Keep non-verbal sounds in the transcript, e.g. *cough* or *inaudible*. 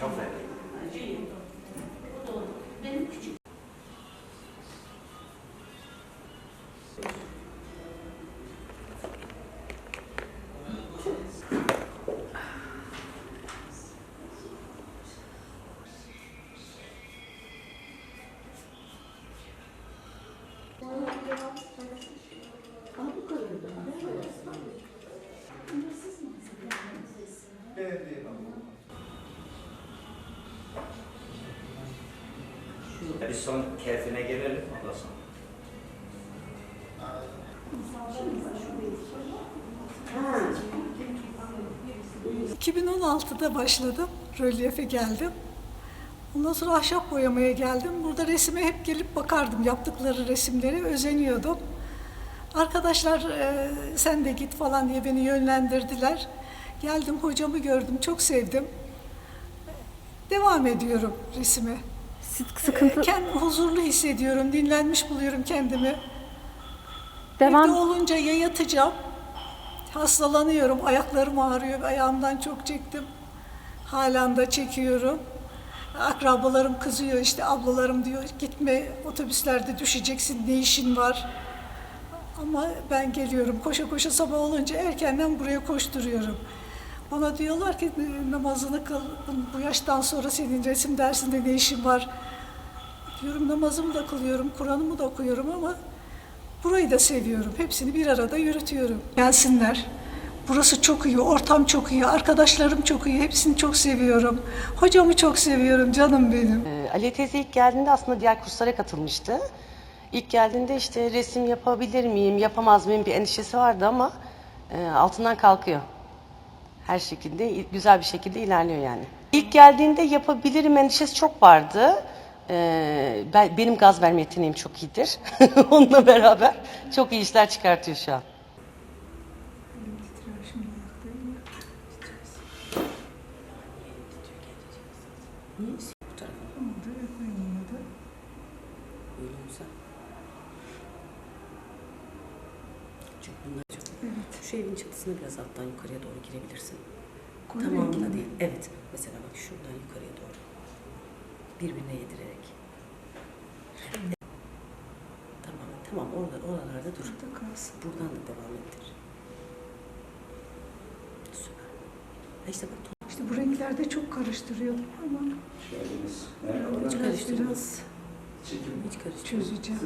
Cafer. Benim küçük Bir son keyfine gelelim ondan sonra. 2016'da başladım. Rölyefe geldim. Ondan sonra ahşap boyamaya geldim. Burada resime hep gelip bakardım. Yaptıkları resimleri özeniyordum. Arkadaşlar e, sen de git falan diye beni yönlendirdiler. Geldim hocamı gördüm. Çok sevdim. Devam ediyorum resime. Sık- Sıkıntı Kendimi huzurlu hissediyorum. Dinlenmiş buluyorum kendimi. Evde devam olunca ya yatacağım, hastalanıyorum, ayaklarım ağrıyor, ayağımdan çok çektim. Halen de çekiyorum. Akrabalarım kızıyor işte ablalarım diyor gitme otobüslerde düşeceksin ne işin var. Ama ben geliyorum koşa koşa sabah olunca erkenden buraya koşturuyorum. Bana diyorlar ki namazını kıl bu yaştan sonra senin resim dersinde ne işin var. Diyorum namazımı da kılıyorum, Kur'an'ımı da okuyorum ama burayı da seviyorum. Hepsini bir arada yürütüyorum. Gelsinler. Burası çok iyi, ortam çok iyi, arkadaşlarım çok iyi. Hepsini çok seviyorum. Hocamı çok seviyorum, canım benim. Ee, Ali teyze ilk geldiğinde aslında diğer kurslara katılmıştı. İlk geldiğinde işte resim yapabilir miyim, yapamaz mıyım bir endişesi vardı ama e, altından kalkıyor. Her şekilde güzel bir şekilde ilerliyor yani. İlk geldiğinde yapabilirim endişesi çok vardı. Ee, ben, benim gaz verme yeteneğim çok iyidir. *laughs* Onunla beraber çok iyi işler çıkartıyor şu an. Şu evin çatısına biraz alttan yukarıya doğru girebilirsin. Mi? değil. Evet. Mesela bak şuradan yukarıya doğru. Birbirine yedirerek. Tamam, tamam. Orada, oralarda dur. Burada kalsın. Buradan da devam ettir. Süper. Ha işte bak İşte bu renklerde çok karıştırıyordum ama hiç karıştırmaz. Hiç karıştırmaz. çözeceğim.